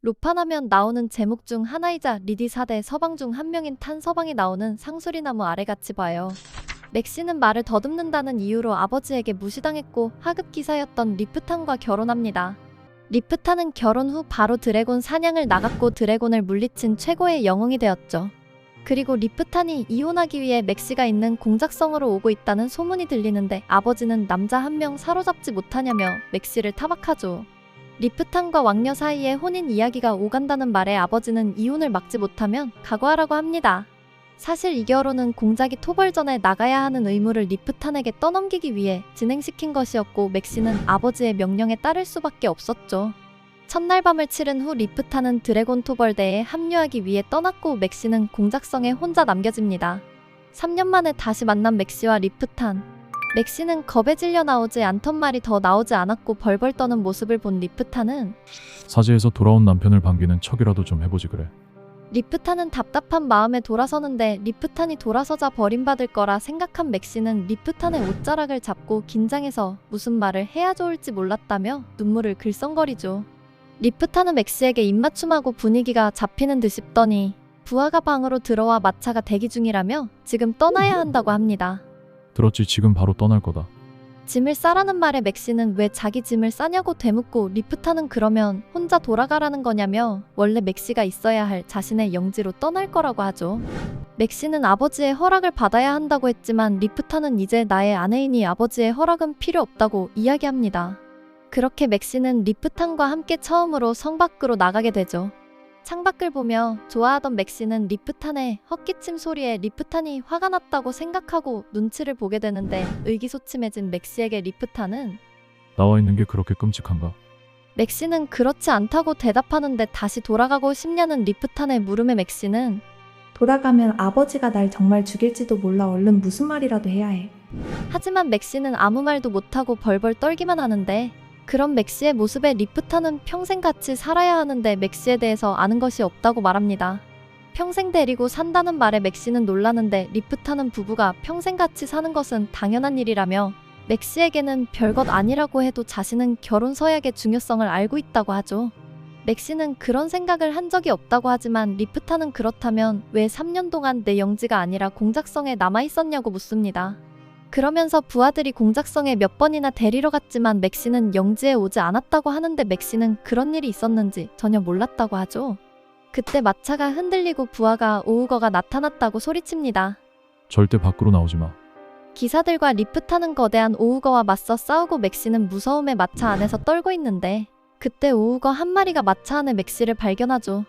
로판하면 나오는 제목 중 하나이자 리디 4대 서방 중 한 명인 탄 서방이 나오는 상수리나무 아래같이 봐요. 맥시는 말을 더듬는다는 이유로 아버지에게 무시당했고 하급 기사였던 리프탄과 결혼합니다. 리프탄은 결혼 후 바로 드래곤 사냥을 나갔고 드래곤을 물리친 최고의 영웅이 되었죠. 그리고 리프탄이 이혼하기 위해 맥시가 있는 공작성으로 오고 있다는 소문이 들리는데 아버지는 남자 한 명 사로잡지 못하냐며 맥시를 타박하죠. 리프탄과 왕녀 사이에 혼인 이야기가 오간다는 말에 아버지는 이혼을 막지 못하면 각오하라고 합니다. 사실 이 결혼은 공작이 토벌 전에 나가야 하는 의무를 리프탄에게 떠넘기기 위해 진행시킨 것이었고 맥시는 아버지의 명령에 따를 수밖에 없었죠. 첫날 밤을 치른 후 리프탄은 드래곤 토벌대에 합류하기 위해 떠났고 맥시는 공작성에 혼자 남겨집니다. 3년 만에 다시 만난 맥시와 리프탄. 맥시는 겁에 질려 나오지 않던 말이 더 나오지 않았고 벌벌 떠는 모습을 본 리프탄은 사지에서 돌아온 남편을 반기는 척이라도 좀 해보지 그래. 리프탄은 답답한 마음에 돌아서는데 리프탄이 돌아서자 버림받을 거라 생각한 맥시는 리프탄의 옷자락을 잡고 긴장해서 무슨 말을 해야 좋을지 몰랐다며 눈물을 글썽거리죠. 리프탄은 맥시에게 입맞춤하고 분위기가 잡히는 듯 싶더니 부하가 방으로 들어와 마차가 대기 중이라며 지금 떠나야 한다고 합니다. 들었지 지금 바로 떠날 거다. 짐을 싸라는 말에 맥시는 왜 자기 짐을 싸냐고 되묻고 리프탄은 그러면 혼자 돌아가라는 거냐며 원래 맥시가 있어야 할 자신의 영지로 떠날 거라고 하죠. 맥시는 아버지의 허락을 받아야 한다고 했지만 리프탄은 이제 나의 아내이니 아버지의 허락은 필요 없다고 이야기합니다. 그렇게 맥시는 리프탄과 함께 처음으로 성 밖으로 나가게 되죠. 창밖을 보며 좋아하던 맥시는 리프탄의 헛기침 소리에 리프탄이 화가 났다고 생각하고 눈치를 보게 되는데 의기소침해진 맥시에게 리프탄은 나와 있는 게 그렇게 끔찍한가? 맥시는 그렇지 않다고 대답하는데 다시 돌아가고 싶냐는 리프탄의 물음에 맥시는 돌아가면 아버지가 날 정말 죽일지도 몰라 얼른 무슨 말이라도 해야 해. 하지만 맥시는 아무 말도 못하고 벌벌 떨기만 하는데 그런 맥시의 모습에 리프탄은 평생 같이 살아야 하는데 맥시에 대해서 아는 것이 없다고 말합니다. 평생 데리고 산다는 말에 맥시는 놀라는데 리프탄은 부부가 평생 같이 사는 것은 당연한 일이라며 맥시에게는 별것 아니라고 해도 자신은 결혼 서약의 중요성을 알고 있다고 하죠. 맥시는 그런 생각을 한 적이 없다고 하지만 리프탄은 그렇다면 왜 3년 동안 내 영지가 아니라 공작성에 남아 있었냐고 묻습니다. 그러면서 부하들이 공작성에 몇 번이나 데리러 갔지만 맥시는 영지에 오지 않았다고 하는데 맥시는 그런 일이 있었는지 전혀 몰랐다고 하죠. 그때 마차가 흔들리고 부하가 오우거가 나타났다고 소리칩니다. 절대 밖으로 나오지 마. 기사들과 리프 타는 거대한 오우거와 맞서 싸우고 맥시는 무서움에 마차 안에서 떨고 있는데 그때 오우거 한 마리가 마차 안에 맥시를 발견하죠.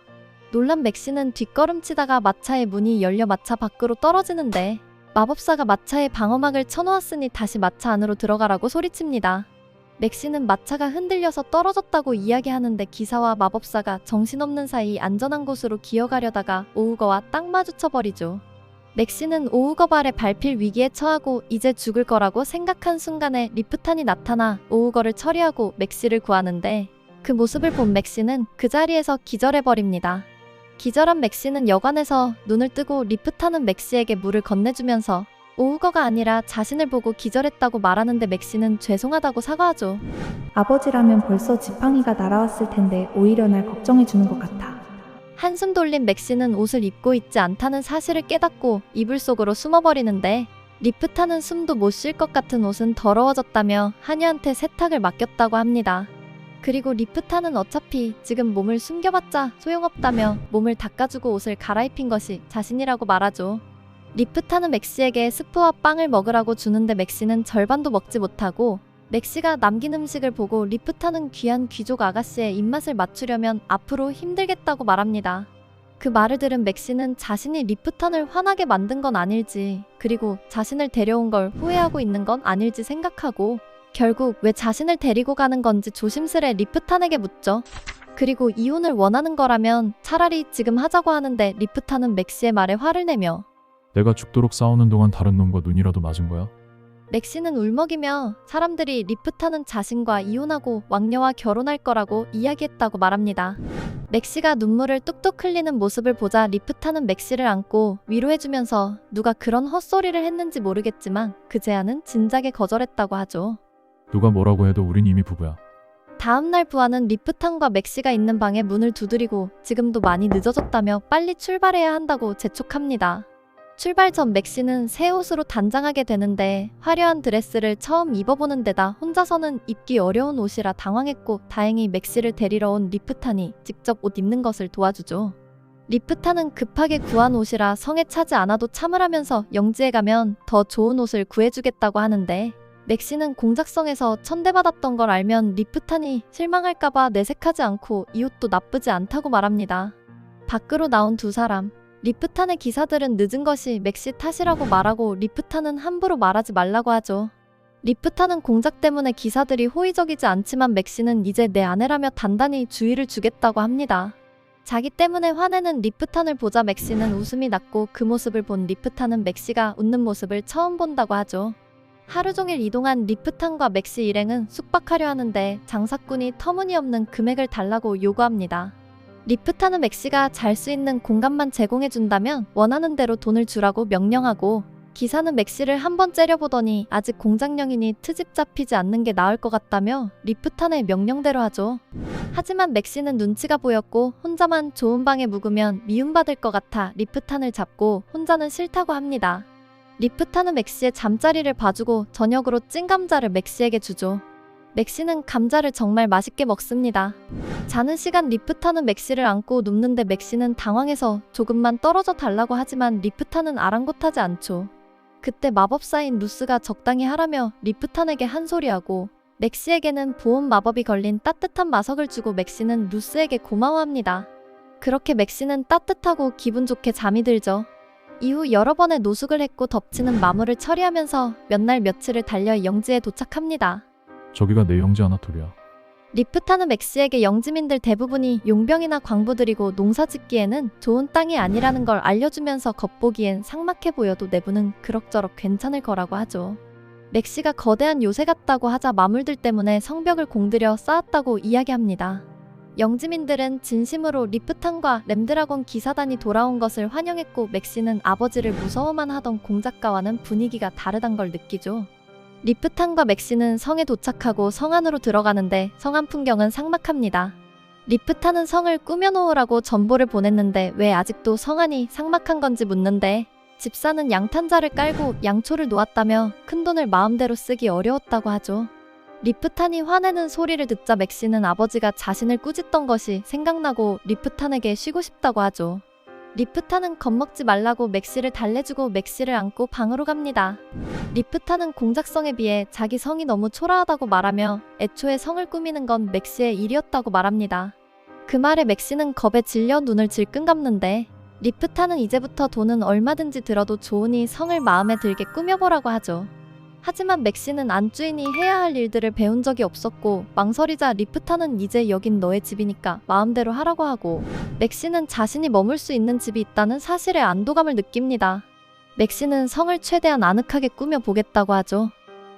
놀란 맥시는 뒷걸음치다가 마차의 문이 열려 마차 밖으로 떨어지는데 마법사가 마차에 방어막을 쳐놓았으니 다시 마차 안으로 들어가라고 소리칩니다. 맥시는 마차가 흔들려서 떨어졌다고 이야기하는데 기사와 마법사가 정신없는 사이 안전한 곳으로 기어가려다가 오우거와 딱 마주쳐버리죠. 맥시는 오우거 발에 밟힐 위기에 처하고 이제 죽을 거라고 생각한 순간에 리프탄이 나타나 오우거를 처리하고 맥시를 구하는데 그 모습을 본 맥시는 그 자리에서 기절해버립니다. 기절한 맥시는 여관에서 눈을 뜨고 리프탄은 맥시에게 물을 건네주면서 오우거가 아니라 자신을 보고 기절했다고 말하는데 맥시는 죄송하다고 사과하죠. 아버지라면 벌써 지팡이가 날아왔을 텐데 오히려 날 걱정해 주는 것 같아. 한숨 돌린 맥시는 옷을 입고 있지 않다는 사실을 깨닫고 이불 속으로 숨어버리는데 리프탄은 숨도 못 쉴 것 같은 옷은 더러워졌다며 한유한테 세탁을 맡겼다고 합니다. 그리고 리프탄은 어차피 지금 몸을 숨겨봤자 소용없다며 몸을 닦아주고 옷을 갈아입힌 것이 자신이라고 말하죠. 리프탄은 맥시에게 스프와 빵을 먹으라고 주는데 맥시는 절반도 먹지 못하고 맥시가 남긴 음식을 보고 리프탄은 귀한 귀족 아가씨의 입맛을 맞추려면 앞으로 힘들겠다고 말합니다. 그 말을 들은 맥시는 자신이 리프탄을 화나게 만든 건 아닐지, 그리고 자신을 데려온 걸 후회하고 있는 건 아닐지 생각하고 결국 왜 자신을 데리고 가는 건지 조심스레 리프탄에게 묻죠. 그리고 이혼을 원하는 거라면 차라리 지금 하자고 하는데 리프탄은 맥시의 말에 화를 내며 내가 죽도록 싸우는 동안 다른 놈과 눈이라도 맞은 거야? 맥시는 울먹이며 사람들이 리프탄은 자신과 이혼하고 왕녀와 결혼할 거라고 이야기했다고 말합니다. 맥시가 눈물을 뚝뚝 흘리는 모습을 보자 리프탄은 맥시를 안고 위로해주면서 누가 그런 헛소리를 했는지 모르겠지만 그 제안은 진작에 거절했다고 하죠. 누가 뭐라고 해도 우린 이미 부부야. 다음날 부하는 리프탄과 맥시가 있는 방에 문을 두드리고 지금도 많이 늦어졌다며 빨리 출발해야 한다고 재촉합니다. 출발 전 맥시는 새 옷으로 단장하게 되는데 화려한 드레스를 처음 입어보는 데다 혼자서는 입기 어려운 옷이라 당황했고 다행히 맥시를 데리러 온 리프탄이 직접 옷 입는 것을 도와주죠. 리프탄은 급하게 구한 옷이라 성에 차지 않아도 참으라면서 영지에 가면 더 좋은 옷을 구해주겠다고 하는데 맥시는 공작성에서 천대받았던 걸 알면 리프탄이 실망할까봐 내색하지 않고 이 옷도 나쁘지 않다고 말합니다. 밖으로 나온 두 사람. 리프탄의 기사들은 늦은 것이 맥시 탓이라고 말하고 리프탄은 함부로 말하지 말라고 하죠. 리프탄은 공작 때문에 기사들이 호의적이지 않지만 맥시는 이제 내 아내라며 단단히 주의를 주겠다고 합니다. 자기 때문에 화내는 리프탄을 보자 맥시는 웃음이 났고 그 모습을 본 리프탄은 맥시가 웃는 모습을 처음 본다고 하죠. 하루 종일 이동한 리프탄과 맥시 일행은 숙박하려 하는데 장사꾼이 터무니없는 금액을 달라고 요구합니다. 리프탄은 맥시가 잘 수 있는 공간만 제공해준다면 원하는 대로 돈을 주라고 명령하고 기사는 맥시를 한 번 째려보더니 아직 공장령이니 트집 잡히지 않는 게 나을 것 같다며 리프탄의 명령대로 하죠. 하지만 맥시는 눈치가 보였고 혼자만 좋은 방에 묵으면 미움받을 것 같아 리프탄을 잡고 혼자는 싫다고 합니다. 리프탄은 맥시의 잠자리를 봐주고 저녁으로 찐 감자를 맥시에게 주죠. 맥시는 감자를 정말 맛있게 먹습니다. 자는 시간 리프탄은 맥시를 안고 눕는데 맥시는 당황해서 조금만 떨어져 달라고 하지만 리프탄은 아랑곳하지 않죠. 그때 마법사인 루스가 적당히 하라며 리프탄에게 한 소리하고 맥시에게는 보온 마법이 걸린 따뜻한 마석을 주고 맥시는 루스에게 고마워합니다. 그렇게 맥시는 따뜻하고 기분 좋게 잠이 들죠. 이후 여러 번의 노숙을 했고 덮치는 마물을 처리하면서 몇 날 며칠을 달려 영지에 도착합니다. 저기가 내 영지 아나토리야. 리프타는 맥시에게 영지민들 대부분이 용병이나 광부들이고 농사 짓기에는 좋은 땅이 아니라는 걸 알려주면서 겉보기엔 삭막해 보여도 내부는 그럭저럭 괜찮을 거라고 하죠. 맥시가 거대한 요새 같다고 하자 마물들 때문에 성벽을 공들여 쌓았다고 이야기합니다. 영지민들은 진심으로 리프탄과 램드라곤 기사단이 돌아온 것을 환영했고 맥시는 아버지를 무서워만 하던 공작가와는 분위기가 다르단 걸 느끼죠. 리프탄과 맥시는 성에 도착하고 성 안으로 들어가는데 성안 풍경은 삭막합니다. 리프탄은 성을 꾸며놓으라고 전보를 보냈는데 왜 아직도 성안이 삭막한 건지 묻는데 집사는 양탄자를 깔고 양초를 놓았다며 큰돈을 마음대로 쓰기 어려웠다고 하죠. 리프탄이 화내는 소리를 듣자 맥시는 아버지가 자신을 꾸짖던 것이 생각나고 리프탄에게 쉬고 싶다고 하죠. 리프탄은 겁먹지 말라고 맥시를 달래주고 맥시를 안고 방으로 갑니다. 리프탄은 공작성에 비해 자기 성이 너무 초라하다고 말하며 애초에 성을 꾸미는 건 맥시의 일이었다고 말합니다. 그 말에 맥시는 겁에 질려 눈을 질끈 감는데 리프탄은 이제부터 돈은 얼마든지 들어도 좋으니 성을 마음에 들게 꾸며보라고 하죠. 하지만 맥시는 안주인이 해야 할 일들을 배운 적이 없었고 망설이자 리프탄은 이제 여긴 너의 집이니까 마음대로 하라고 하고 맥시는 자신이 머물 수 있는 집이 있다는 사실에 안도감을 느낍니다. 맥시는 성을 최대한 아늑하게 꾸며 보겠다고 하죠.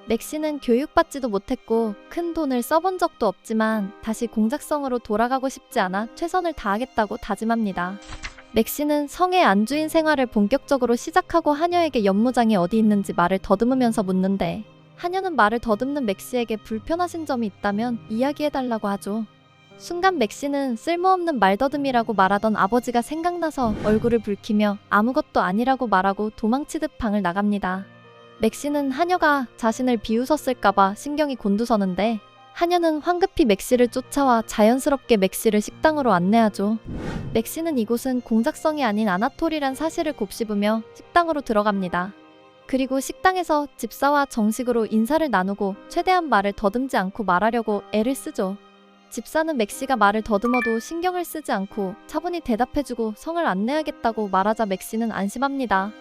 맥시는 교육받지도 못했고 큰 돈을 써본 적도 없지만 다시 공작성으로 돌아가고 싶지 않아 최선을 다하겠다고 다짐합니다. 맥시는 성의 안주인 생활을 본격적으로 시작하고 하녀에게 연무장이 어디 있는지 말을 더듬으면서 묻는데 하녀는 말을 더듬는 맥시에게 불편하신 점이 있다면 이야기해달라고 하죠. 순간 맥시는 쓸모없는 말더듬이라고 말하던 아버지가 생각나서 얼굴을 붉히며 아무것도 아니라고 말하고 도망치듯 방을 나갑니다. 맥시는 하녀가 자신을 비웃었을까봐 신경이 곤두서는데 하녀는 황급히 맥시를 쫓아와 자연스럽게 맥시를 식당으로 안내하죠. 맥시는 이곳은 공작성이 아닌 아나톨이란 사실을 곱씹으며 식당으로 들어갑니다. 그리고 식당에서 집사와 정식으로 인사를 나누고 최대한 말을 더듬지 않고 말하려고 애를 쓰죠. 집사는 맥시가 말을 더듬어도 신경을 쓰지 않고 차분히 대답해주고 성을 안내하겠다고 말하자 맥시는 안심합니다.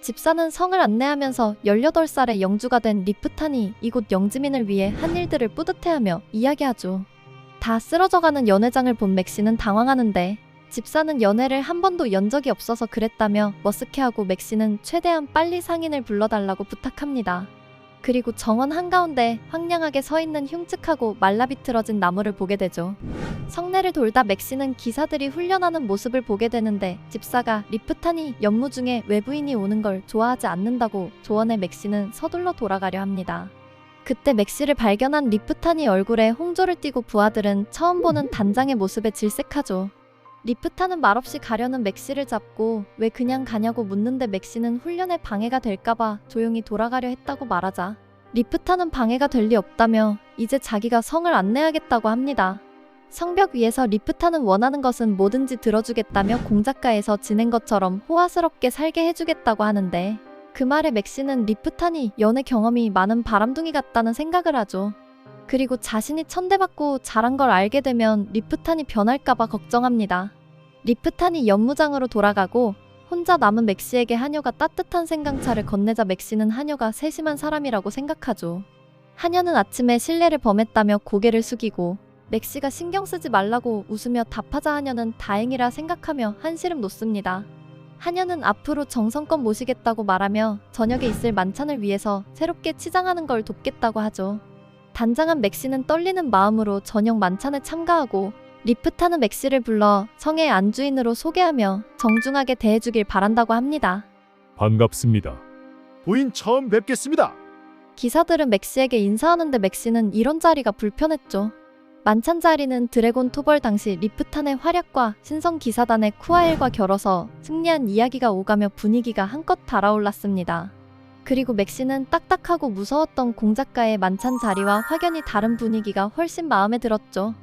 집사는 성을 안내하면서 18살의 영주가 된 리프탄이 이곳 영지민을 위해 한 일들을 뿌듯해하며 이야기하죠. 다 쓰러져가는 연회장을 본 맥시는 당황하는데 집사는 연애를 한 번도 연 적이 없어서 그랬다며 머쓱해하고 맥시는 최대한 빨리 상인을 불러달라고 부탁합니다. 그리고 정원 한가운데 황량하게 서 있는 흉측하고 말라비틀어진 나무를 보게 되죠. 성내를 돌다 맥시는 기사들이 훈련하는 모습을 보게 되는데 집사가 리프탄이 연무 중에 외부인이 오는 걸 좋아하지 않는다고 조언해 맥시는 서둘러 돌아가려 합니다. 그때 맥시를 발견한 리프탄이 얼굴에 홍조를 띠고 부하들은 처음 보는 단장의 모습에 질색하죠. 리프탄은 말없이 가려는 맥시를 잡고 왜 그냥 가냐고 묻는데 맥시는 훈련에 방해가 될까봐 조용히 돌아가려 했다고 말하자 리프탄은 방해가 될 리 없다며 이제 자기가 성을 안내하겠다고 합니다. 성벽 위에서 리프탄은 원하는 것은 뭐든지 들어주겠다며 공작가에서 지낸 것처럼 호화스럽게 살게 해주겠다고 하는데 그 말에 맥시는 리프탄이 연애 경험이 많은 바람둥이 같다는 생각을 하죠. 그리고 자신이 천대받고 잘한 걸 알게 되면 리프탄이 변할까봐 걱정합니다. 리프탄이 연무장으로 돌아가고 혼자 남은 맥시에게 하녀가 따뜻한 생강차를 건네자 맥시는 하녀가 세심한 사람이라고 생각하죠. 하녀는 아침에 실례를 범했다며 고개를 숙이고 맥시가 신경 쓰지 말라고 웃으며 답하자 하녀는 다행이라 생각하며 한시름 놓습니다. 하녀는 앞으로 정성껏 모시겠다고 말하며 저녁에 있을 만찬을 위해서 새롭게 치장하는 걸 돕겠다고 하죠. 단장한 맥시는 떨리는 마음으로 저녁 만찬에 참가하고 리프타는 맥시를 불러 성의 안주인으로 소개하며 정중하게 대해주길 바란다고 합니다. 반갑습니다. 부인 처음 뵙겠습니다. 기사들은 맥시에게 인사하는데 맥시는 이런 자리가 불편했죠. 만찬 자리는 드래곤 토벌 당시 리프탄의 활약과 신성 기사단의 쿠아엘과 결어서 승리한 이야기가 오가며 분위기가 한껏 달아올랐습니다. 그리고 맥시는 딱딱하고 무서웠던 공작가의 만찬 자리와 확연히 다른 분위기가 훨씬 마음에 들었죠.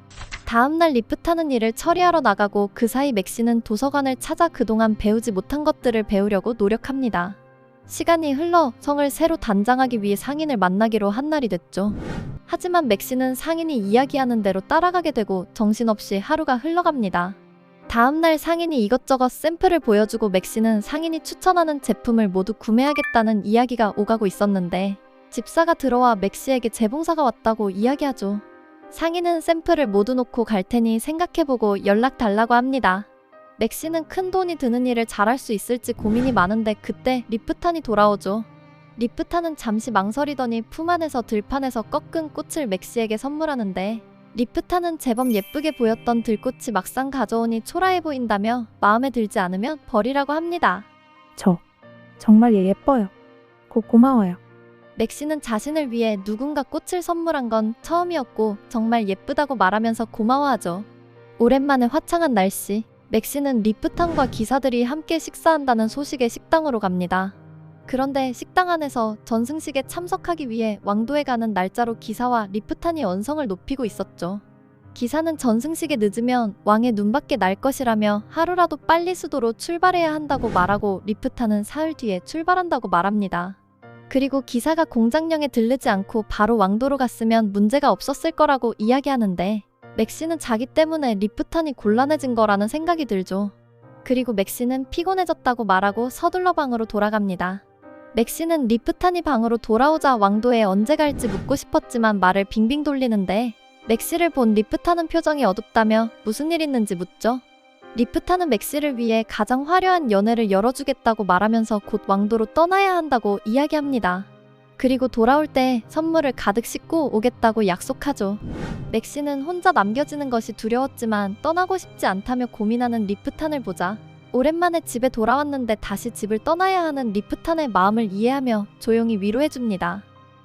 다음날 리프타는 일을 처리하러 나가고 그 사이 맥시는 도서관을 찾아 그동안 배우지 못한 것들을 배우려고 노력합니다. 시간이 흘러 성을 새로 단장하기 위해 상인을 만나기로 한 날이 됐죠. 하지만 맥시는 상인이 이야기하는 대로 따라가게 되고 정신없이 하루가 흘러갑니다. 다음날 상인이 이것저것 샘플을 보여주고 맥시는 상인이 추천하는 제품을 모두 구매하겠다는 이야기가 오가고 있었는데 집사가 들어와 맥시에게 재봉사가 왔다고 이야기하죠. 상인은 샘플을 모두 놓고 갈 테니 생각해보고 연락 달라고 합니다. 맥시는 큰 돈이 드는 일을 잘할 수 있을지 고민이 많은데 그때 리프탄이 돌아오죠. 리프탄은 잠시 망설이더니 품 안에서 들판에서 꺾은 꽃을 맥시에게 선물하는데 리프탄은 제법 예쁘게 보였던 들꽃이 막상 가져오니 초라해 보인다며 마음에 들지 않으면 버리라고 합니다. 저 정말 얘 예뻐요. 고 고마워요. 맥시는 자신을 위해 누군가 꽃을 선물한 건 처음이었고 정말 예쁘다고 말하면서 고마워하죠. 오랜만에 화창한 날씨, 맥시는 리프탄과 기사들이 함께 식사한다는 소식에 식당으로 갑니다. 그런데 식당 안에서 전승식에 참석하기 위해 왕도에 가는 날짜로 기사와 리프탄이 언성을 높이고 있었죠. 기사는 전승식에 늦으면 왕의 눈밖에 날 것이라며 하루라도 빨리 수도로 출발해야 한다고 말하고 리프탄은 사흘 뒤에 출발한다고 말합니다. 그리고 기사가 공장령에 들르지 않고 바로 왕도로 갔으면 문제가 없었을 거라고 이야기하는데 맥시는 자기 때문에 리프탄이 곤란해진 거라는 생각이 들죠. 그리고 맥시는 피곤해졌다고 말하고 서둘러 방으로 돌아갑니다. 맥시는 리프탄이 방으로 돌아오자 왕도에 언제 갈지 묻고 싶었지만 말을 빙빙 돌리는데 맥시를 본 리프탄은 표정이 어둡다며 무슨 일 있는지 묻죠. 리프탄은 맥시를 위해 가장 화려한 연회를 열어주겠다고 말하면서 곧 왕도로 떠나야 한다고 이야기합니다. 그리고 돌아올 때 선물을 가득 싣고 오겠다고 약속하죠. 맥시는 혼자 남겨지는 것이 두려웠지만 떠나고 싶지 않다며 고민하는 리프탄을 보자 오랜만에 집에 돌아왔는데 다시 집을 떠나야 하는 리프탄의 마음을 이해하며 조용히 위로해줍니다.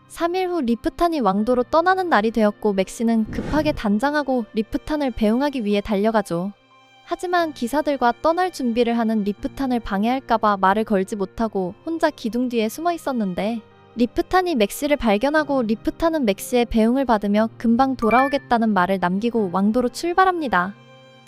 3일 후 리프탄이 왕도로 떠나는 날이 되었고 맥시는 급하게 단장하고 리프탄을 배웅하기 위해 달려가죠. 하지만 기사들과 떠날 준비를 하는 리프탄을 방해할까봐 말을 걸지 못하고 혼자 기둥 뒤에 숨어 있었는데 리프탄이 맥시를 발견하고 리프탄은 맥시의 배웅을 받으며 금방 돌아오겠다는 말을 남기고 왕도로 출발합니다.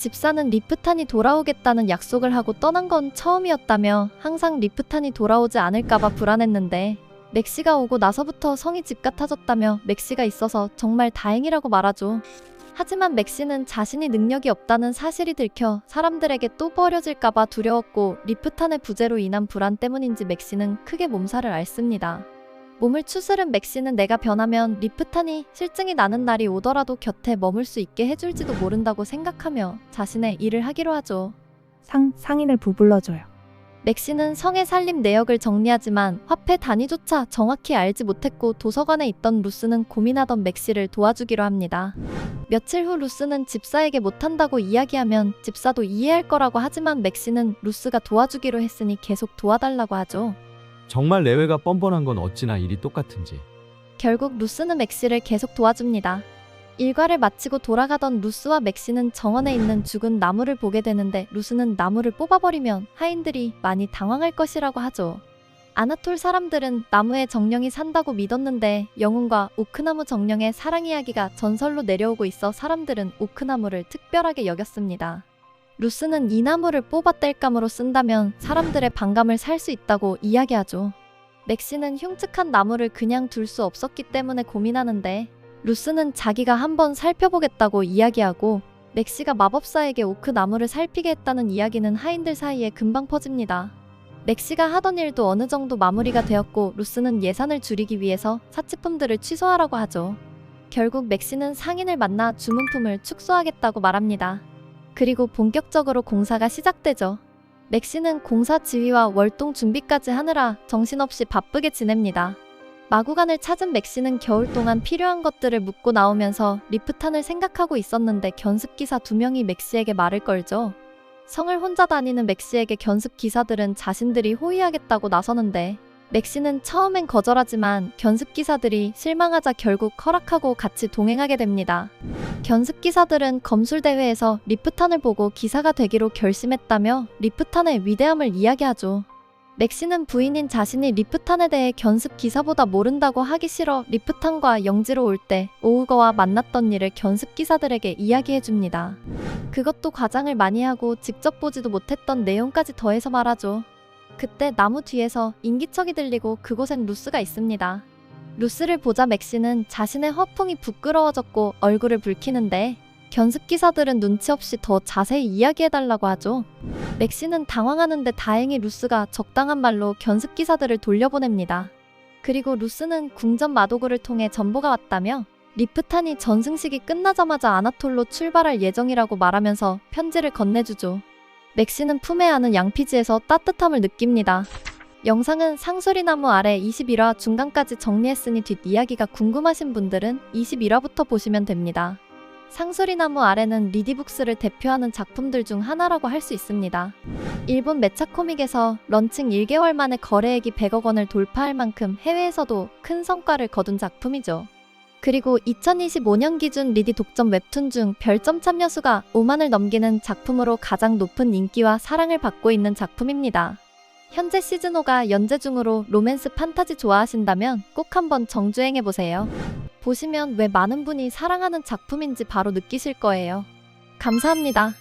집사는 리프탄이 돌아오겠다는 약속을 하고 떠난 건 처음이었다며 항상 리프탄이 돌아오지 않을까봐 불안했는데 맥시가 오고 나서부터 성이 집 같아졌다며 맥시가 있어서 정말 다행이라고 말하죠. 하지만 맥시는 자신이 능력이 없다는 사실이 들켜 사람들에게 또 버려질까봐 두려웠고 리프탄의 부재로 인한 불안 때문인지 맥시는 크게 몸살을 앓습니다. 몸을 추스른 맥시는 내가 변하면 리프탄이 실증이 나는 날이 오더라도 곁에 머물 수 있게 해줄지도 모른다고 생각하며 자신의 일을 하기로 하죠. 상 상인을 부불러줘요. 맥시는 성의 살림 내역을 정리하지만 화폐 단위조차 정확히 알지 못했고 도서관에 있던 루스는 고민하던 맥시를 도와주기로 합니다. 며칠 후 루스는 집사에게 못한다고 이야기하면 집사도 이해할 거라고 하지만 맥시는 루스가 도와주기로 했으니 계속 도와달라고 하죠. 정말 내외가 뻔뻔한 건 어찌나 일이 똑같은지. 결국 루스는 맥시를 계속 도와줍니다. 일과를 마치고 돌아가던 루스와 맥시는 정원에 있는 죽은 나무를 보게 되는데 루스는 나무를 뽑아버리면 하인들이 많이 당황할 것이라고 하죠. 아나톨 사람들은 나무의 정령이 산다고 믿었는데 영웅과 오크나무 정령의 사랑 이야기가 전설로 내려오고 있어 사람들은 오크나무를 특별하게 여겼습니다. 루스는 이 나무를 뽑아 뗄감으로 쓴다면 사람들의 반감을 살 수 있다고 이야기하죠. 맥시는 흉측한 나무를 그냥 둘 수 없었기 때문에 고민하는데 루스는 자기가 한번 살펴보겠다고 이야기하고 맥시가 마법사에게 오크 나무를 살피게 했다는 이야기는 하인들 사이에 금방 퍼집니다. 맥시가 하던 일도 어느 정도 마무리가 되었고 루스는 예산을 줄이기 위해서 사치품들을 취소하라고 하죠. 결국 맥시는 상인을 만나 주문품을 축소하겠다고 말합니다. 그리고 본격적으로 공사가 시작되죠. 맥시는 공사 지휘와 월동 준비까지 하느라 정신없이 바쁘게 지냅니다. 마구간을 찾은 맥시는 겨울 동안 필요한 것들을 묻고 나오면서 리프탄을 생각하고 있었는데 견습 기사 두 명이 맥시에게 말을 걸죠. 성을 혼자 다니는 맥시에게 견습 기사들은 자신들이 호위하겠다고 나서는데 맥시는 처음엔 거절하지만 견습 기사들이 실망하자 결국 허락하고 같이 동행하게 됩니다. 견습 기사들은 검술 대회에서 리프탄을 보고 기사가 되기로 결심했다며 리프탄의 위대함을 이야기하죠. 맥시는 부인인 자신이 리프탄에 대해 견습 기사보다 모른다고 하기 싫어 리프탄과 영지로 올 때 오우거와 만났던 일을 견습 기사들에게 이야기해 줍니다. 그것도 과장을 많이 하고 직접 보지도 못했던 내용까지 더해서 말하죠. 그때 나무 뒤에서 인기척이 들리고 그곳엔 루스가 있습니다. 루스를 보자 맥시는 자신의 허풍이 부끄러워졌고 얼굴을 붉히는데 견습 기사들은 눈치 없이 더 자세히 이야기해달라고 하죠. 맥시는 당황하는데 다행히 루스가 적당한 말로 견습 기사들을 돌려보냅니다. 그리고 루스는 궁전 마도구를 통해 전보가 왔다며 리프탄이 전승식이 끝나자마자 아나톨로 출발할 예정이라고 말하면서 편지를 건네주죠. 맥시는 품에 안은 양피지에서 따뜻함을 느낍니다. 영상은 상수리나무 아래 21화 중간까지 정리했으니 뒷이야기가 궁금하신 분들은 21화부터 보시면 됩니다. 상수리나무 아래는 리디북스를 대표하는 작품들 중 하나라고 할 수 있습니다. 일본 매차 코믹에서 런칭 1개월 만에 거래액이 100억 원을 돌파할 만큼 해외에서도 큰 성과를 거둔 작품이죠. 그리고 2025년 기준 리디 독점 웹툰 중 별점 참여수가 5만을 넘기는 작품으로 가장 높은 인기와 사랑을 받고 있는 작품입니다. 현재 시즌5가 연재 중으로 로맨스 판타지 좋아하신다면 꼭 한번 정주행해보세요. 보시면 왜 많은 분이 사랑하는 작품인지 바로 느끼실 거예요. 감사합니다.